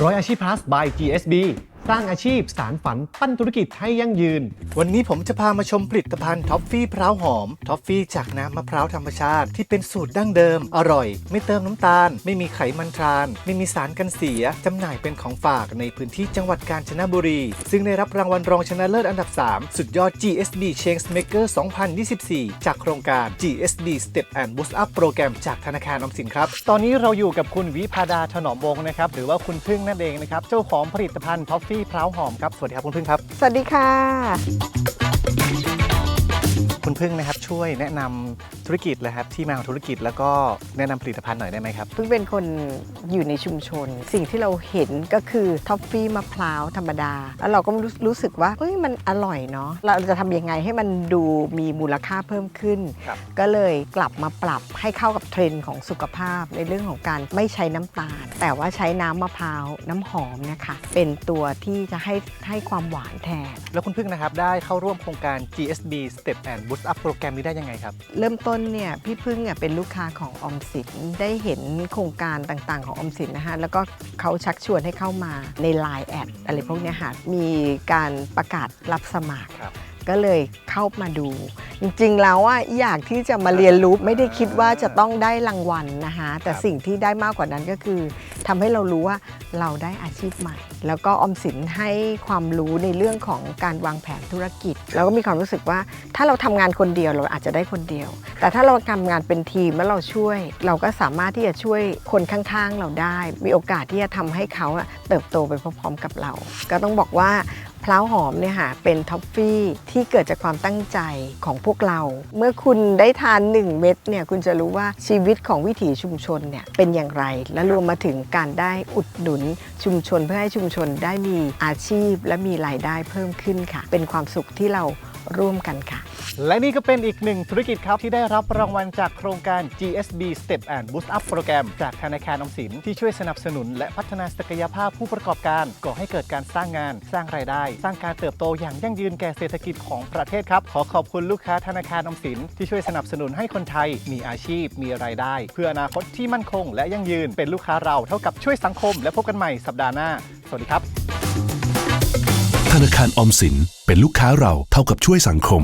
ร้อยอาชีพ plus by GSB สร้างอาชีพสารฝันปั้นธุรกิจให้ยั่งยืน วันนี้ผมจะพามาชมผลิตภัณฑ์ท็อฟฟี่พร้าวหอม ท็อฟฟี่จากน้ำมะพร้าวธรรมชาติที่เป็นสูตรดั้งเดิม อร่อย ไม่เติมน้ำตาล ไม่มีไขมันทราน ไม่มีสารกันเสียจำหน่ายเป็นของฝากในพื้นที่จังหวัดกาญจนบุรี ซึ่งได้รับรางวัลรองชนะเลิศอันดับ 3 สุดยอด GSB Change Maker 2024 จากโครงการ GSB Step and Boost Up โปรแกรมจากธนาคารออมสินครับ ตอนนี้เราอยู่กับคุณวิพาดาถนอมวงศ์นะครับหรือว่าคุณพึ่งนั่นเองนะครับเจ้าของผลิตภัณฑ์ท็อฟฟี่พร้าวหอมครับ สวัสดีครับคุณพึ่งครับ สวัสดีค่ะ คุณพึ่งนะครับช่วยแนะนำธุรกิจเลยครับที่มาของธุรกิจแล้วก็แนะนำผลิตภัณฑ์หน่อยได้ไหมครับเพิ่งเป็นคนอยู่ในชุมชน สิ่งที่เราเห็นก็คือท็อฟฟี่มะพร้าวธรรมดา แล้วเราก็รู้รู้สึกว่าเฮ้ยมันอร่อยเนาะเราจะทำยังไงให้มันดูมีมูลค่าเพิ่มขึ้นครับก็เลยกลับมาปรับให้เข้ากับเทรนด์ของสุขภาพในเรื่องของการไม่ใช้น้ำตาล แต่ว่าใช้น้ำมะพร้าวน้ำหอมนะคะเป็นตัวที่จะให้ให้ความหวานแทนแล้วคุณพึ่งนะครับได้เข้าร่วมโครงการ GSB Step and Boost Up โปรแกรมนี้ได้ยังไงครับ เริ่มต้นเนี่ยพี่พึ่งอะเป็นลูกค้าของออมสินได้เห็นโครงการต่างๆ ของออมสินนะฮะแล้วก็เขาชักชวนให้เข้ามาใน Line แอดอะไรพวกเนี้ยค่ะมีการประกาศรับสมัคร ครับ ก็เลยเข้ามาดู จริงๆแล้วอะอยากที่จะมาเรียนรู้ไม่ได้คิดว่าจะต้องได้รางวัลนะคะแต่สิ่งที่ได้มากกว่านั้นก็คือทำให้เรารู้ว่าเราได้อาชีพใหม่ แล้วก็ออมสินให้ความรู้ในเรื่องของการวางแผนธุรกิจ แล้วก็มีความรู้สึกว่าถ้าเราทำงานคนเดียวเราอาจจะได้คนเดียว แต่ถ้าเราทำงานเป็นทีมแล้วเราช่วย เราก็สามารถที่จะช่วยคนข้างๆเราได้ มีโอกาสที่จะทำให้เขาเติบโตไปพร้อมๆกับเรา ก็ต้องบอกว่า พล้าวหอมเนี่ยค่ะเป็นท็อฟฟี่ที่เกิดจากความตั้งใจของพวกเรา เมื่อคุณได้ทาน 1 เม็ดเนี่ยคุณจะรู้ว่าชีวิตของวิถีชุมชนเนี่ยเป็นอย่างไร และรวมมาถึงการได้อุดหนุนชุมชนเพื่อให้ชุมชนได้มีอาชีพ และมีรายได้เพิ่มขึ้นค่ะ เป็นความสุขที่เรา ร่วมกันค่ะ และนี่ก็เป็นอีกหนึ่งธุรกิจครับที่ได้รับรางวัลจากโครงการ GSB Step and Boost Up โปรแกรมจากธนาคารออมสินที่ช่วยสนับสนุน และพัฒนาศักยภาพผู้ประกอบการก่อให้เกิดการสร้างงาน สร้างรายได้ สร้างการเติบโตอย่างยั่งยืนแก่เศรษฐกิจของประเทศครับ ขอขอบคุณลูกค้าธนาคารออมสินที่ช่วยสนับสนุนให้คนไทย มีอาชีพ มีรายได้ เพื่ออนาคตที่มั่นคง และยั่งยืนเป็นลูกค้าเราเท่ากับช่วยสังคม และพบกันใหม่สัปดาห์หน้า สวัสดีครับ ธนาคารออมสินเป็นลูกค้าเราเท่ากับช่วยสังคม